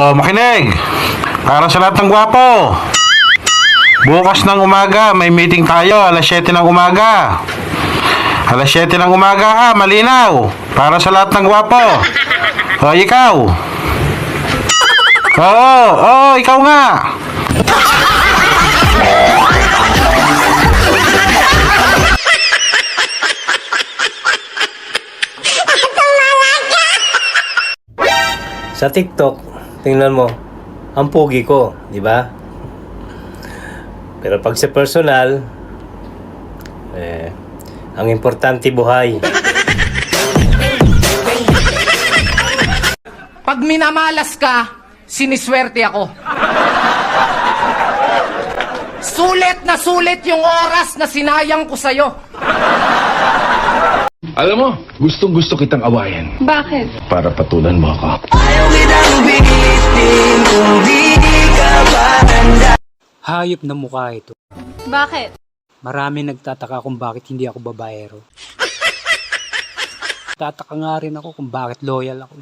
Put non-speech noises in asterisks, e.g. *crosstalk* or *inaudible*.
Oh, makinig. Para sa lahat ng gwapo. Bukas ng umaga, may meeting tayo. Alas 7 ng umaga. Alas 7 ng umaga ha, malinaw. Para sa lahat ng gwapo. O, ikaw. Oo, oo, ikaw nga. Sa TikTok, tingnan mo, ang pogi ko, di ba? Pero pag sa personal, eh, ang importante buhay. Pag minamalas ka, siniswerte ako. Sulit na sulit yung oras na sinayang ko sa'yo. Alam mo, gustong gusto kitang awayin Bakit? para patulan mo ako. Hayop na mukha ito. Bakit? Marami nagtataka kung bakit hindi ako babaero. *laughs* Tataka nga rin ako kung bakit loyal ako.